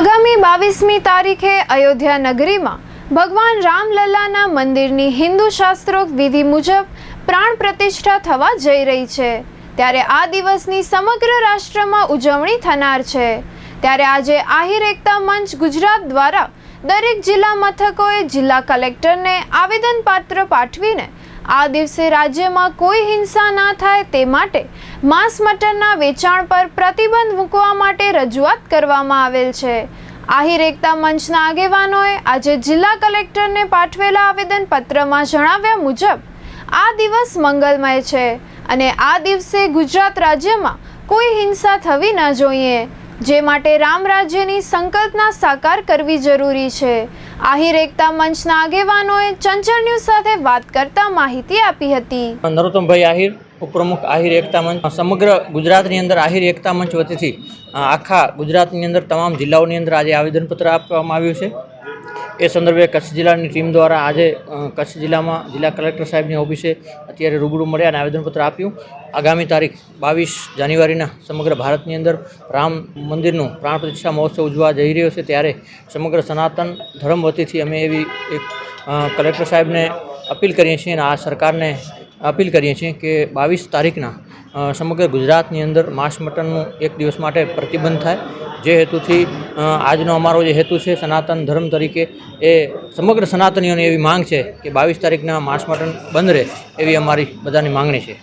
આગામી બાવીસમી તારીખે અયોધ્યા નગરીમાં ભગવાન રામલલ્લાના મંદિરની હિન્દુ શાસ્ત્રોક્ત વિધિ મુજબ પ્રાણ પ્રતિષ્ઠા થવા જઈ રહી છે. ત્યારે આ દિવસની સમગ્ર રાષ્ટ્રમાં ઉજવણી થનાર છે. ત્યારે આજે આહિર એકતા મંચ ગુજરાત દ્વારા દરેક જિલ્લા મથકોએ જિલ્લા કલેક્ટરને આવેદનપાત્ર પાઠવીને આ દિવસે રાજ્યમાં કોઈ હિંસા ના થાય તે માટે માંસ મટનના વેચાણ પર પ્રતિબંધ મૂકવા માટે રજૂઆત કરવામાં આવેલ છે. આહિર એકતા મંચના આગેવાનોએ આજે જિલ્લા કલેક્ટરને પાઠવેલા આવેદનપત્રમાં જણાવ્યા મુજબ, આ દિવસ મંગલમય છે અને આ દિવસે ગુજરાત રાજ્યમાં કોઈ હિંસા થવી ન જોઈએ. જે માટે રામ રાજ્યની સંકલ્પના સાકાર કરવી જરૂરી છે. આહિર એકતા મંચના આગેવાનોએ ચંચળ ન્યૂઝ સાથે વાત કરતા માહિતી આપી હતી. નરોત્તમભાઈ આહિર, ઉપપ્રમુખ આહિર એકતા મંચ. સમગ્ર ગુજરાતની અંદર આહિર એકતા મંચ વતીથી આખા ગુજરાતની અંદર, તમામ જિલ્લાઓની અંદર આજે આવેદનપત્ર આપવામાં આવ્યું છે. એ સંદર્ભે કચ્છ જિલ્લાની ટીમ દ્વારા આજે કચ્છ જિલ્લામાં જિલ્લા કલેક્ટર સાહેબની ઓફિસે અત્યારે રૂબરૂ મળ્યા અને આવેદનપત્ર આપ્યું. આગામી તારીખ બાવીસ જાન્યુઆરીના સમગ્ર ભારતની અંદર રામ મંદિરનું પ્રાણ પ્રતિષ્ઠા મહોત્સવ ઉજવા જઈ રહ્યો છે. ત્યારે સમગ્ર સનાતન ધર્મ વતીથી અમે એવી એક કલેક્ટર સાહેબને અપીલ કરીએ છીએ અને આ સરકારને અપીલ કરીએ છીએ કે બાવીસ તારીખના સમગ્ર ગુજરાતની અંદર માંસ મટનનું એક દિવસ માટે પ્રતિબંધ થાય. જે હેતુથી આજનો અમારો જે હેતુ છે સનાતન ધર્મ તરીકે એ સમગ્ર સનાતનીઓની એવી માંગ છે કે બાવીસ તારીખના માંસ મટન બંધ રહે એવી અમારી બધાની માંગણી છે.